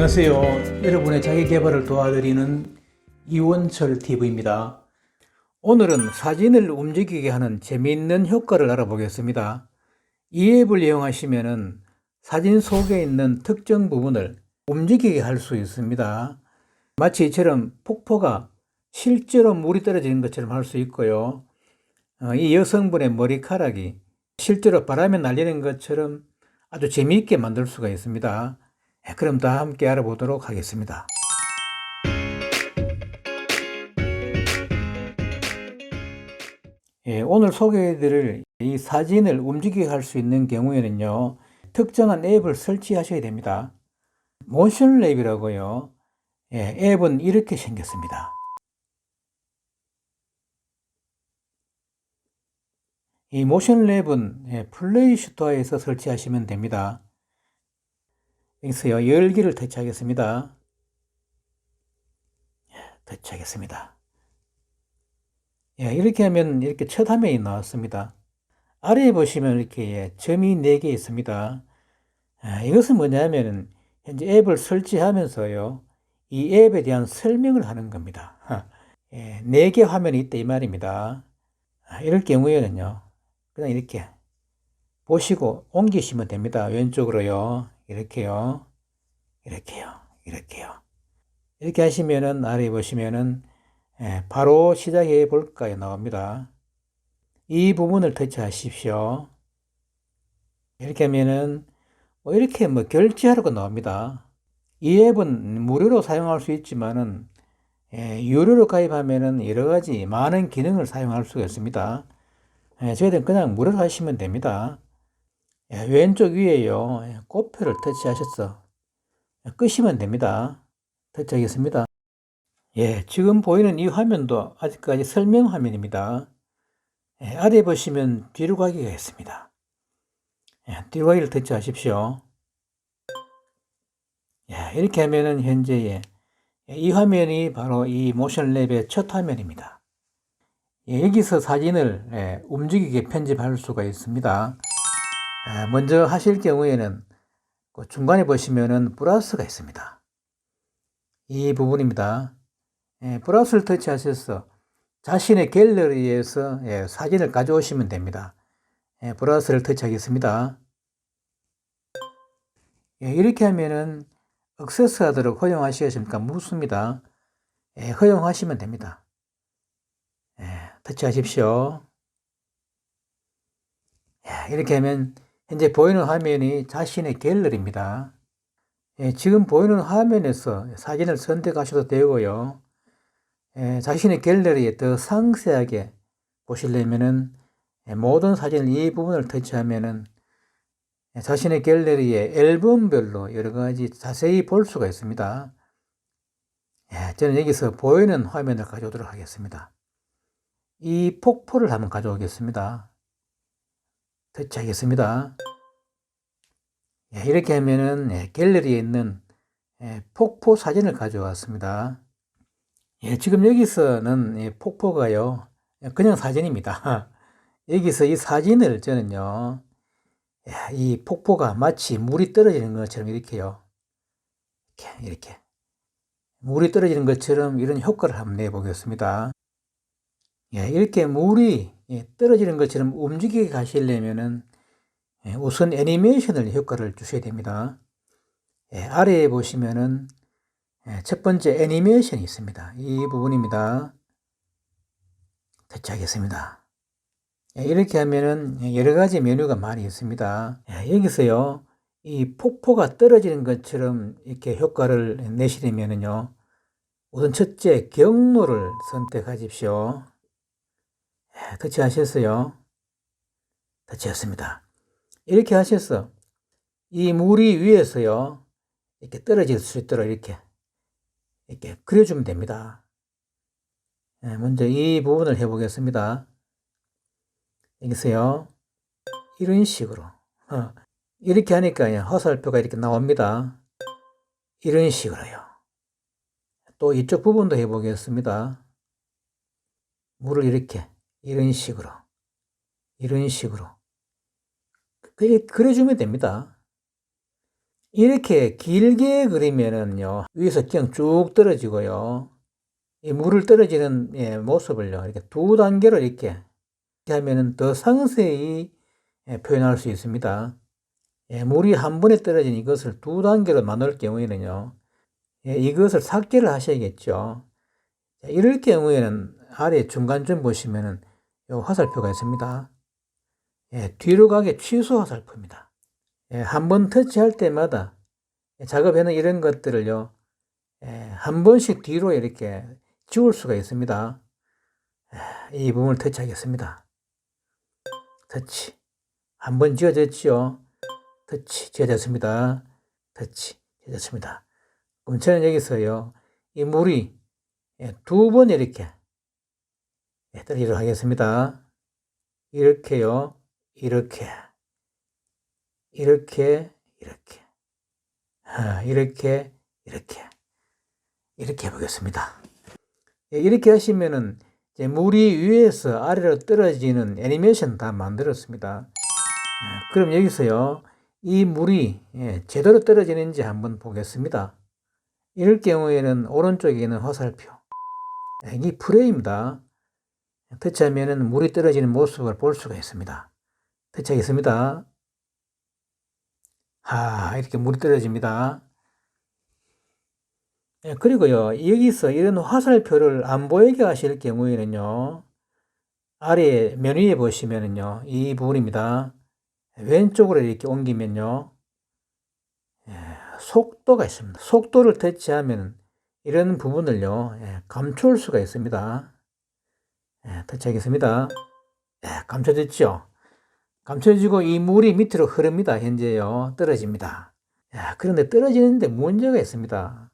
안녕하세요. 여러분의 자기 개발을 도와드리는 이원철 TV입니다. 오늘은 사진을 움직이게 하는 재미있는 효과를 알아보겠습니다. 이 앱을 이용하시면 사진 속에 있는 특정 부분을 움직이게 할 수 있습니다. 마치 이처럼 폭포가 실제로 물이 떨어지는 것처럼 할 수 있고요. 어, 이 여성분의 머리카락이 실제로 바람에 날리는 것처럼 아주 재미있게 만들 수가 있습니다. 예, 그럼 다 함께 알아보도록 하겠습니다. 예, 오늘 소개해드릴 이 사진을 움직이게 할 수 있는 경우에는요, 특정한 앱을 설치하셔야 됩니다. 모션 랩이라고요. 예, 앱은 이렇게 생겼습니다. 이 모션 랩은 예, 플레이 스토어에서 설치하시면 됩니다. 여기서요, 열기를 터치하겠습니다. 예, 터치하겠습니다. 예, 이렇게 하면 이렇게 첫 화면이 나왔습니다. 아래에 보시면 이렇게 예, 점이 4개 있습니다. 아, 이것은 뭐냐면은 현재 앱을 설치하면서요, 이 앱에 대한 설명을 하는 겁니다. 예, 4개 화면이 있다 이 말입니다. 아, 이럴 경우에는요, 그냥 이렇게 보시고 옮기시면 됩니다. 왼쪽으로요. 이렇게요. 이렇게요. 이렇게요. 이렇게 하시면은 아래 보시면은 예, 바로 시작해 볼까요? 나옵니다. 이 부분을 터치하십시오. 이렇게 하면은 뭐 이렇게 뭐 결제하라고 나옵니다. 이 앱은 무료로 사용할 수 있지만은 예, 유료로 가입하면은 여러 가지 많은 기능을 사용할 수가 있습니다. 예, 저희들은 그냥 무료로 하시면 됩니다. 예, 왼쪽 위에요. 예, 꽃표를 터치하셔서 끄시면 됩니다. 터치하겠습니다. 예, 지금 보이는 이 화면도 아직까지 설명 화면입니다. 예, 아래 보시면 뒤로 가기가 있습니다. 예, 뒤로 가기를 터치하십시오. 예, 이렇게 하면은 현재 이 화면이 바로 이 모션 랩의 첫 화면입니다. 예, 여기서 사진을 예, 움직이게 편집할 수가 있습니다. 예, 먼저 하실 경우에는 그 중간에 보시면은 플러스가 있습니다. 이 부분입니다. 예, 플러스를 터치하셔서 자신의 갤러리에서 예, 사진을 가져오시면 됩니다. 예, 플러스를 터치하겠습니다. 예, 이렇게 하면은 액세스하도록 허용하시겠습니까? 묻습니다. 예, 허용하시면 됩니다. 예, 터치하십시오. 예, 이렇게 하면 현재 보이는 화면이 자신의 갤러리입니다. 예, 지금 보이는 화면에서 사진을 선택하셔도 되고요. 예, 자신의 갤러리에 더 상세하게 보시려면은 예, 모든 사진 이 부분을 터치하면은 예, 자신의 갤러리에 앨범별로 여러 가지 자세히 볼 수가 있습니다. 예, 저는 여기서 보이는 화면을 가져오도록 하겠습니다. 이 폭포를 한번 가져오겠습니다. 터치하겠습니다. 예, 이렇게 하면은 예, 갤러리에 있는 예, 폭포 사진을 가져왔습니다. 예, 지금 여기서는 이 폭포가요, 그냥 사진입니다. 여기서 이 사진을 저는요, 예, 이 폭포가 마치 물이 떨어지는 것처럼 이렇게요, 이렇게, 이렇게. 물이 떨어지는 것처럼 이런 효과를 한번 내보겠습니다. 예, 이렇게 물이 예, 떨어지는 것처럼 움직이게 가시려면은 예, 우선 애니메이션을 효과를 주셔야 됩니다. 예, 아래에 보시면은 예, 첫 번째 애니메이션이 있습니다. 이 부분입니다. 터치하겠습니다. 예, 이렇게 하면은 여러 가지 메뉴가 많이 있습니다. 예, 여기서요, 이 폭포가 떨어지는 것처럼 이렇게 효과를 내시려면은요, 우선 첫째 경로를 선택하십시오. 예, 터치하셨어요. 터치했습니다. 이렇게 하셔서 이 물이 위에서요, 이렇게 떨어질 수 있도록 이렇게 이렇게 그려주면 됩니다. 예, 먼저 이 부분을 해보겠습니다. 여기서요. 이런 식으로. 어, 이렇게 하니까 화살표가 이렇게 나옵니다. 이런 식으로요. 또 이쪽 부분도 해보겠습니다. 물을 이렇게, 이런 식으로. 이런 식으로. 그게 그려주면 됩니다. 이렇게 길게 그리면은요, 위에서 그냥 쭉 떨어지고요. 이 물을 떨어지는 예, 모습을요, 이렇게 두 단계로 이렇게, 하면은 더 상세히 예, 표현할 수 있습니다. 예, 물이 한 번에 떨어진 이것을 두 단계로 나눌 경우에는요, 예, 이것을 삭제를 하셔야겠죠. 자, 이럴 경우에는 아래 중간쯤 보시면은 요 화살표가 있습니다. 예, 뒤로 가게 취소 화살표입니다. 예, 한번 터치할 때마다 예, 작업에는 이런 것들을요, 예, 한 번씩 뒤로 이렇게 지울 수가 있습니다. 예, 이 부분을 터치하겠습니다. 터치. 한 번 지워졌지요. 터치. 지워졌습니다. 터치. 지워졌습니다. 그럼 저는 여기서요, 이 물이 예, 두번 이렇게 예, 떨어지도록 하겠습니다. 이렇게요. 이렇게. 이렇게. 이렇게. 아, 이렇게. 이렇게. 이렇게 해보겠습니다. 예, 이렇게 하시면은 이제 물이 위에서 아래로 떨어지는 애니메이션 다 만들었습니다. 예, 그럼 여기서요. 이 물이 예, 제대로 떨어지는지 한번 보겠습니다. 이럴 경우에는 오른쪽에 있는 화살표. 예, 이 프레임입니다. 터치하면은 물이 떨어지는 모습을 볼 수가 있습니다. 터치하겠습니다. 아, 이렇게 물이 떨어집니다. 예, 그리고요, 여기서 이런 화살표를 안 보이게 하실 경우에는요, 아래 맨 위에 보시면은요, 이 부분입니다. 왼쪽으로 이렇게 옮기면요, 예, 속도가 있습니다. 속도를 터치하면 이런 부분을요, 예, 감출 수가 있습니다. 예, 터치하겠습니다. 예, 감춰졌죠? 감춰지고 이 물이 밑으로 흐릅니다. 현재요. 떨어집니다. 예, 그런데 떨어지는데 문제가 있습니다.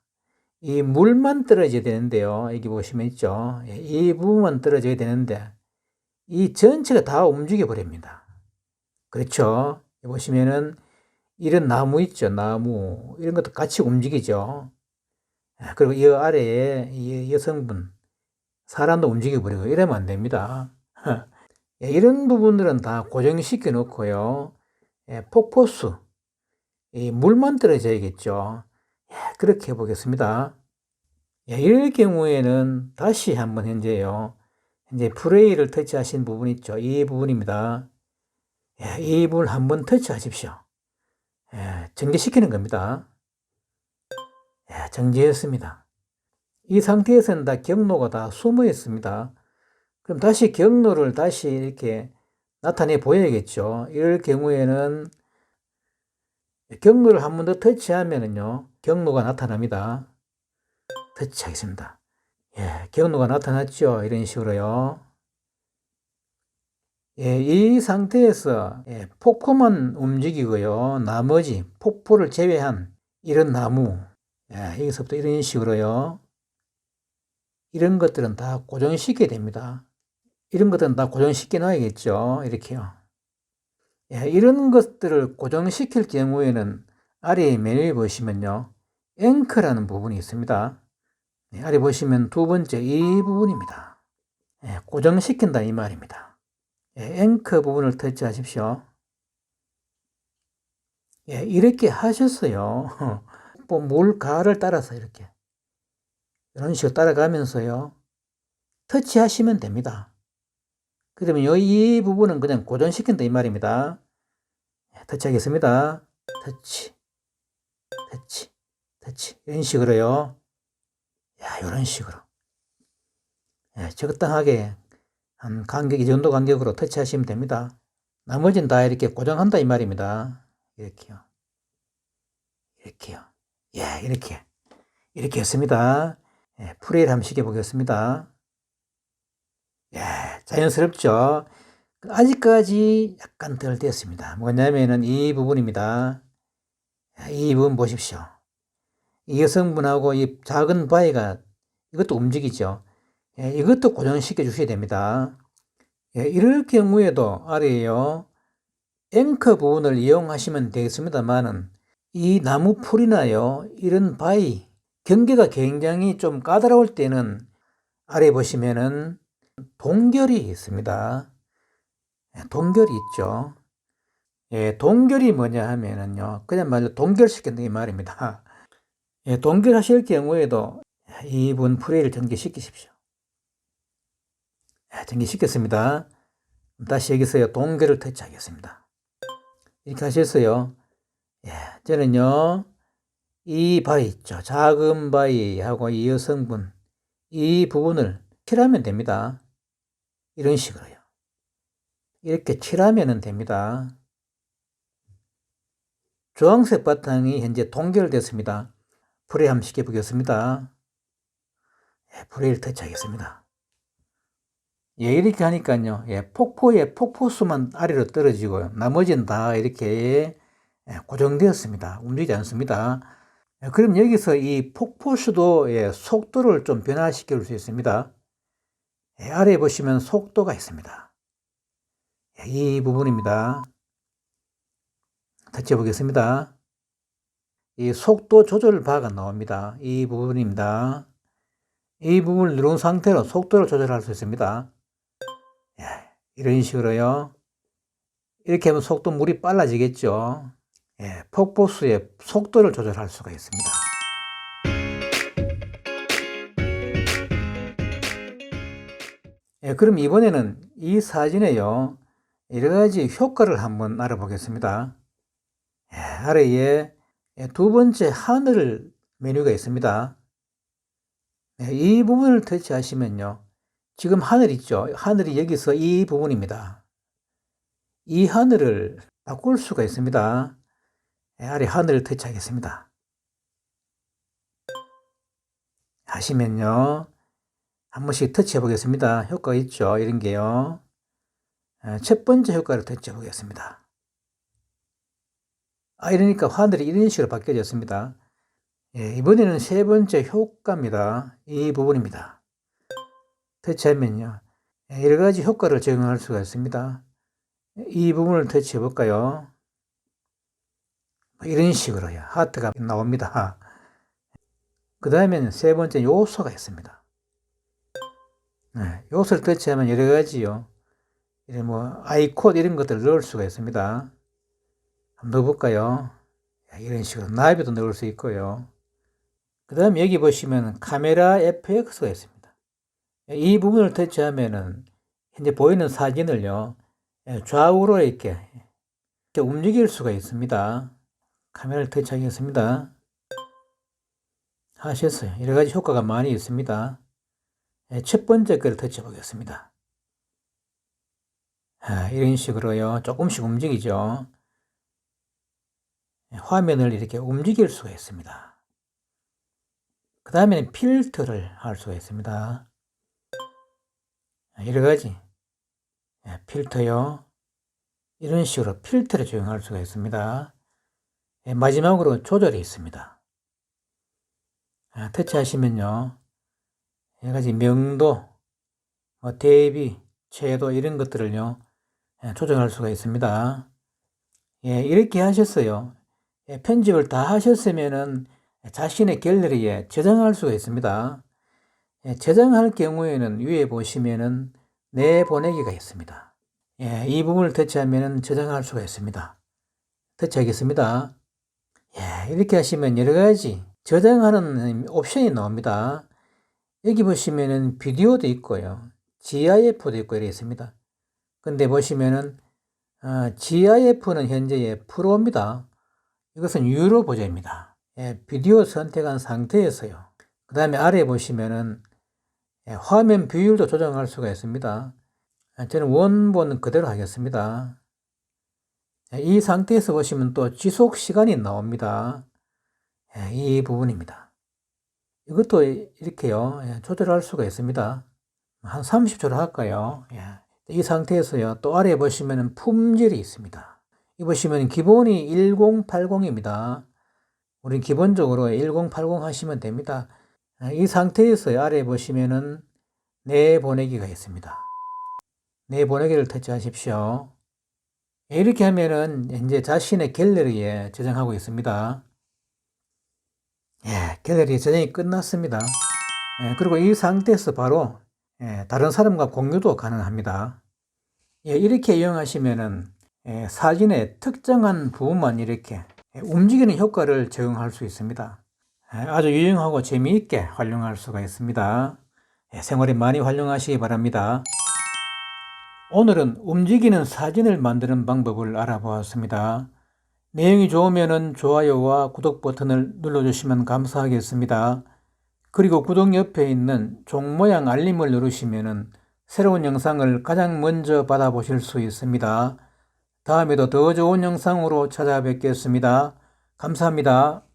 이 물만 떨어져야 되는데요. 여기 보시면 있죠. 예, 이 부분만 떨어져야 되는데 이 전체가 다 움직여 버립니다. 그렇죠? 보시면은 이런 나무 있죠. 나무 이런 것도 같이 움직이죠. 예, 그리고 이 아래에 이 여성분 사람도 움직여 버리고 이러면 안 됩니다. 예, 이런 부분들은 다 고정시켜 놓고요. 예, 폭포수 이 물만 떨어져야겠죠. 예, 그렇게 해보겠습니다. 예, 이럴 경우에는 다시 한번 현재요. 현재 프레이를 터치하신 부분 있죠. 이 부분입니다. 예, 이 부분을 한번 터치하십시오. 예, 정지시키는 겁니다. 예, 정지했습니다. 이 상태에서는 다 경로가 다 숨어 있습니다. 그럼 다시 경로를 다시 이렇게 나타내 보여야겠죠. 이럴 경우에는 경로를 한 번 더 터치하면은요, 경로가 나타납니다. 터치하겠습니다. 예, 경로가 나타났죠. 이런 식으로요. 예, 이 상태에서 예, 폭포만 움직이고요. 나머지 폭포를 제외한 이런 나무, 예, 여기서부터 이런 식으로요. 이런 것들은 다 고정시켜야 됩니다. 이런 것들은 다 고정시켜 놔야겠죠. 이렇게요. 예, 이런 것들을 고정시킬 경우에는 아래 메뉴에 보시면요. 앵커라는 부분이 있습니다. 예, 아래 보시면 두 번째 이 부분입니다. 예, 고정시킨다 이 말입니다. 예, 앵커 부분을 터치하십시오. 예, 이렇게 하셨어요. 뭐 물가를 따라서 이렇게 이런 식으로 따라가면서요. 터치하시면 됩니다. 그러면 이 부분은 그냥 고정시킨다 이 말입니다. 예, 터치하겠습니다. 터치, 터치, 터치. 이런 식으로요. 야, 이런 식으로. 예, 적당하게 한 간격, 이 정도 간격으로 터치하시면 됩니다. 나머지는 다 이렇게 고정한다 이 말입니다. 이렇게요. 이렇게요. 예, 이렇게. 이렇게 했습니다. 예, 프레이를 한번 시켜보겠습니다. 예, 자연스럽죠? 아직까지 약간 덜 됐습니다. 뭐냐면은 이 부분입니다. 예, 이 부분 보십시오. 이 여성분하고 이 작은 바위가 이것도 움직이죠. 예, 이것도 고정시켜 주셔야 됩니다. 예, 이럴 경우에도 아래에요. 앵커 부분을 이용하시면 되겠습니다만은 이 나무 풀이나요. 이런 바위 경계가 굉장히 좀 까다로울 때는 아래 보시면은 동결이 있습니다. 예, 동결이 있죠. 예, 동결이 뭐냐 하면은요, 그냥 말로 동결시킨다 이 말입니다. 예, 동결하실 경우에도 이분 프레이를 전개시키십시오. 예, 전개시켰습니다. 다시 여기서요, 동결을 터치하겠습니다. 이렇게 하셨어요. 예, 저는요, 이 바위 있죠. 작은 바위하고 이 여성분, 이 부분을 칠하면 됩니다. 이런 식으로요. 이렇게 칠하면 됩니다. 주황색 바탕이 현재 동결됐습니다. 프레이 한번 시켜 보겠습니다. 예, 프레이를 터치하겠습니다. 예, 이렇게 하니까요. 예, 폭포의 폭포수만 아래로 떨어지고요. 나머지는 다 이렇게 예, 고정되었습니다. 움직이지 않습니다. 예, 그럼 여기서 이 폭포수도 예, 속도를 좀 변화시킬 수 있습니다. 예, 아래에 보시면 속도가 있습니다. 예, 이 부분입니다. 터치해 보겠습니다. 이 속도 조절 바가 나옵니다. 이 부분입니다. 이 부분을 누른 상태로 속도를 조절할 수 있습니다. 예, 이런 식으로요. 이렇게 하면 속도 물이 빨라지겠죠. 예, 폭포수의 속도를 조절할 수가 있습니다. 예, 그럼 이번에는 이 사진에요. 여러 가지 효과를 한번 알아보겠습니다. 예, 아래에 두 번째 하늘 메뉴가 있습니다. 예, 이 부분을 터치하시면요. 지금 하늘 있죠? 하늘이 여기서 이 부분입니다. 이 하늘을 바꿀 수가 있습니다. 예, 아래 하늘을 터치하겠습니다. 하시면요. 한 번씩 터치해 보겠습니다. 효과 있죠? 이런 게요. 예, 첫 번째 효과를 터치해 보겠습니다. 아, 이러니까 하늘이 이런 식으로 바뀌어졌습니다. 예, 이번에는 세 번째 효과입니다. 이 부분입니다. 터치하면요. 예, 여러 가지 효과를 적용할 수가 있습니다. 이 부분을 터치해 볼까요? 이런 식으로 요. 하트가 나옵니다. 그 다음에는 세 번째 요소가 있습니다. 네, 요소를 터치하면 여러 가지요. 이런 뭐 아이콘 이런 것들을 넣을 수가 있습니다. 한번 넣어볼까요? 이런 식으로 나비도 넣을 수 있고요. 그 다음 여기 보시면 카메라 FX가 있습니다. 이 부분을 터치하면은 현재 보이는 사진을요 좌우로 이렇게 움직일 수가 있습니다. 카메라를 터치하겠습니다. 하셨어요. 여러 가지 효과가 많이 있습니다. 첫 번째 거를 터치해 보겠습니다. 이런 식으로요. 조금씩 움직이죠. 화면을 이렇게 움직일 수가 있습니다. 그 다음에는 필터를 할 수가 있습니다. 여러 가지 예, 필터요. 이런 식으로 필터를 적용할 수가 있습니다. 예, 마지막으로 조절이 있습니다. 아, 터치하시면요. 여러 가지 명도, 뭐 대비, 채도 이런 것들을요. 예, 조정할 수가 있습니다. 예, 이렇게 하셨어요. 예, 편집을 다 하셨으면은 자신의 갤러리에 저장할 수가 있습니다. 예, 저장할 경우에는 위에 보시면은 내보내기가 있습니다. 예, 이 부분을 터치하면 저장할 수가 있습니다. 터치하겠습니다. 예, 이렇게 하시면 여러 가지 저장하는 옵션이 나옵니다. 여기 보시면은 비디오도 있고요. GIF도 있고 이렇게 있습니다. 근데 보시면은 어, GIF는 현재 프로입니다. 이것은 유로 보조입니다. 예, 비디오 선택한 상태에서요. 그 다음에 아래 보시면은 예, 화면 비율도 조정할 수가 있습니다. 아, 저는 원본 그대로 하겠습니다. 예, 이 상태에서 보시면 또 지속 시간이 나옵니다. 예, 이 부분입니다. 이것도 이렇게요. 예, 조절할 수가 있습니다. 한 30초로 할까요? 예, 이 상태에서요. 또 아래 보시면 품질이 있습니다. 이 보시면 기본이 1080입니다. 우리 기본적으로 1080 하시면 됩니다. 이 상태에서 아래 보시면은 내보내기가 있습니다. 내보내기를 터치하십시오. 이렇게 하면은 이제 자신의 갤러리에 저장하고 있습니다. 예, 갤러리 저장이 끝났습니다. 예, 그리고 이 상태에서 바로 예, 다른 사람과 공유도 가능합니다. 예, 이렇게 이용하시면은 예, 사진의 특정한 부분만 이렇게 예, 움직이는 효과를 적용할 수 있습니다. 예, 아주 유용하고 재미있게 활용할 수가 있습니다. 예, 생활에 많이 활용하시기 바랍니다. 오늘은 움직이는 사진을 만드는 방법을 알아보았습니다. 내용이 좋으면 좋아요와 구독 버튼을 눌러주시면 감사하겠습니다. 그리고 구독 옆에 있는 종 모양 알림을 누르시면 새로운 영상을 가장 먼저 받아보실 수 있습니다. 다음에도 더 좋은 영상으로 찾아뵙겠습니다. 감사합니다.